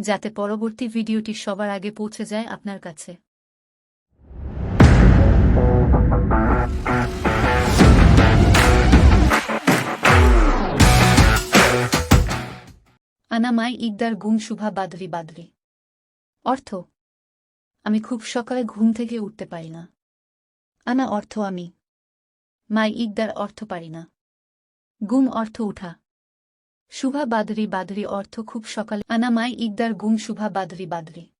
যাতে পরবর্তী ভিডিওটি সবার আগে পৌঁছে যায় আপনার কাছে। আনামাই ইকদার গুম শুভা বাদরি বাদরি। অর্থ, আমি খুব সকালে ঘুম থেকে উঠতে পারি না। আনা অর্থ আমি। মাই ইকদার অর্থ পারি না। গুম অর্থ উঠা। শুভা বাদরি বাদরি অর্থ খুব সকালে। আনামাই ইকদার গুম শুভা বাদরি বাদরি।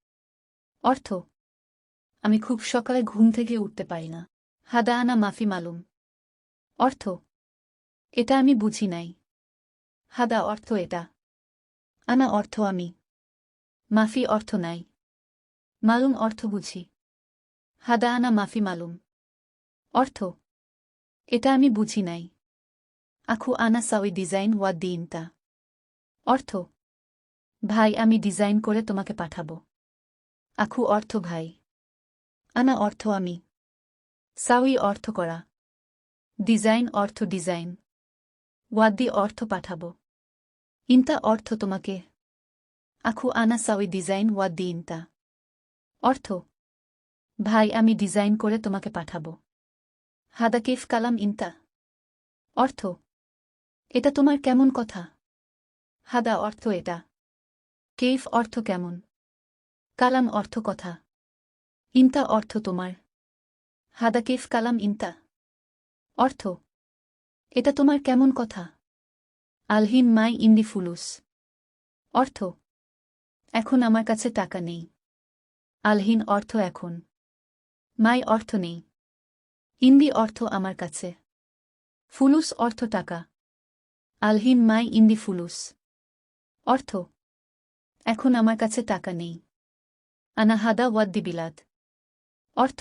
অর্থ, আমি খুব সকালে ঘুম থেকে উঠতে পারি না। হাদা আনা মাফি মালুম। অর্থ, এটা আমি বুঝি নাই। হাদা অর্থ এটা। আনা অর্থ আমি। মাফি অর্থ নাই। মালুম অর্থ বুঝি। হাদা আনা মাফি মালুম। অর্থ, এটা আমি বুঝি নাই। আখু আনা সাউই ডিজাইন ওয়া দিনতা অর্থ? ভাই, আমি ডিজাইন করে তোমাকে পাঠাবো। আখু, অর্থ ভাই। আনা, অর্থ আমি। সাউই, অর্থ করা। ডিজাইন, অর্থ ডিজাইন। ওয়াদ্দি অর্থ পাঠাবো। ইন্তা, অর্থ তোমাকে। আখু, আনা, সাউই, ডিজাইন ওয়াদ্দি ইন্তা। অর্থ? ভাই, আমি ডিজাইন করে তোমাকে পাঠাবো। হাদাকিফ, কালাম, ইন্তা। অর্থ? এটা তোমার কেমন কথা? হাদা অর্থ এটা। কেফ অর্থ কেমন? কালাম অর্থ কথা। ইন্তা অর্থ তোমার। হাদা কেফ কালাম ইন্তা অর্থ, এটা তোমার কেমন কথা? আলহিন মাই ইন্দি ফুলুস। অর্থ, এখন আমার কাছে টাকা নেই। আলহিন অর্থ এখন। মাই অর্থ নেই। ইন্দি অর্থ আমার কাছে। ফুলুস অর্থ টাকা। আলহিন মাই ইন্দি ফুলুস। অর্থ, এখন আমার কাছে টাকা নেই। আনা হাদা ওয়াদ্দি বিলাদ অর্থ,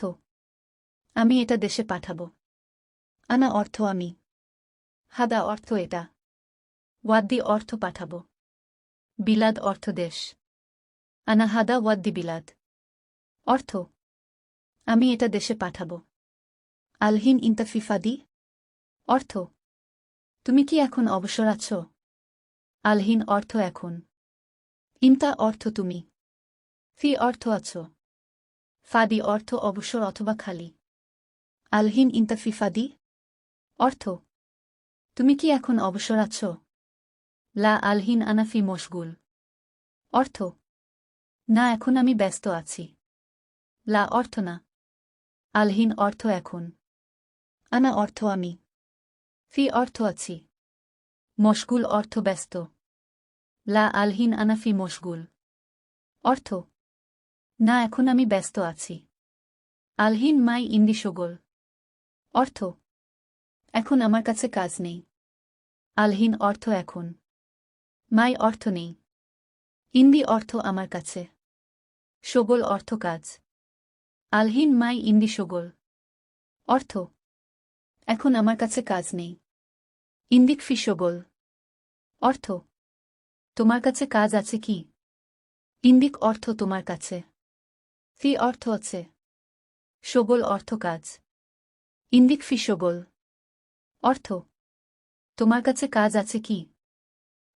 আমি এটা দেশে পাঠাবো। আনা অর্থ আমি। হাদা অর্থ এটা। ওয়াদ্দি অর্থ পাঠাবো। বিলাদ অর্থ দেশ। আনা হাদা ওয়াদ্দি বিলাদ অর্থ, আমি এটা দেশে পাঠাবো। আলহিন ইন্তাফিফাদি অর্থ, তুমি কি এখন অবসর আছো? আলহিন অর্থ এখন। ইন্তা অর্থ তুমি। ফি অর্থ আছো। ফাদি অর্থ অবসর অথবা খালি। আলহিন ইন্তা ফিফাদি অর্থ, তুমি কি এখন অবসর আছো? লা আলহিন আনাফি মশগুল। অর্থ, না এখন আমি ব্যস্ত আছি। লা অর্থ না। আলহিন অর্থ এখন। আনা অর্থ আমি। ফি অর্থ আছি। মশগুল অর্থ ব্যস্ত। লা আলহিন আনাফি মশগুল। অর্থ, না, এখন আমি ব্যস্ত আছি। আলহিন মাই ইন্দি সগোল অর্থ, এখন আমার কাছে কাজ নেই। আলহিন অর্থ, এখন। মাই অর্থ নেই। ইন্দি অর্থ, আমার কাছে। সগোল অর্থ, কাজ। আলহিন মাই ইন্দি সগোল অর্থ, এখন আমার কাছে কাজ নেই। ইন্দিক ফি সগোল অর্থ, তোমার কাছে কাজ আছে কি? ইন্দিক অর্থ তোমার কাছে। ফি অর্থ আছে। সগোল অর্থ কাজ। ইন্দিক ফি সগোল অর্থ, তোমার কাছে কাজ আছে কি?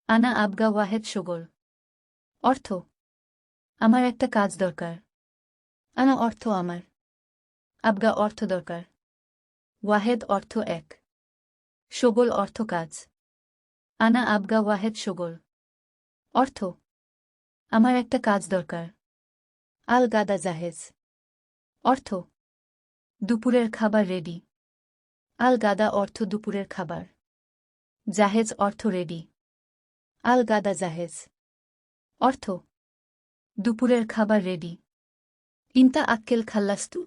আনা আবগা ওয়াহেদ সগোল। অর্থ, আমার একটা কাজ দরকার। আনা অর্থ আমার। আবগা অর্থ দরকার। ওয়াহেদ অর্থ এক। সগোল অর্থ কাজ। আনা আবগা ওয়াহেদ সগোল। অর্থ, আমার একটা কাজ দরকার। আল গাদা জাহেজ। অর্থ, দুপুরের খাবার রেডি। আল গাদা অর্থ দুপুরের খাবার। জাহেজ অর্থ রেডি। আল গাদা জাহেজ। অর্থ, দুপুরের খাবার রেডি। ইন্তা আক্কেল খাল্লাস্তু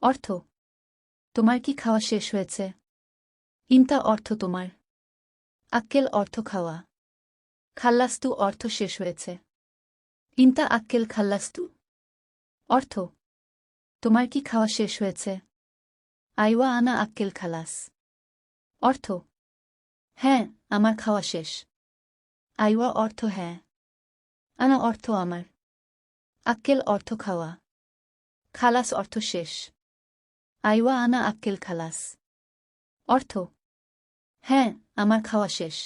অর্থ, তোমার কি খাওয়া শেষ হয়েছে? ইন্তা অর্থ তোমার। আক্কেল অর্থ খাওয়া। খাল্লাস্তু অর্থ শেষ হয়েছে। ইন্তা আক্কেল খাল্লাস্তু। অর্থ, তোমার কি খাওয়া শেষ হয়েছে? আইওয়া আনা আক্কেল খালাস। অর্থ হ্যাঁ আমার খাওয়া শেষ। আইওয়া অর্থ হ্যাঁ। আনা অর্থ আমার। আক্কেল অর্থ খাওয়া। খালাস অর্থ শেষ। আইওয়া আনা আক্কেল খালাস। অর্থ হ্যাঁ আমার খাওয়া শেষ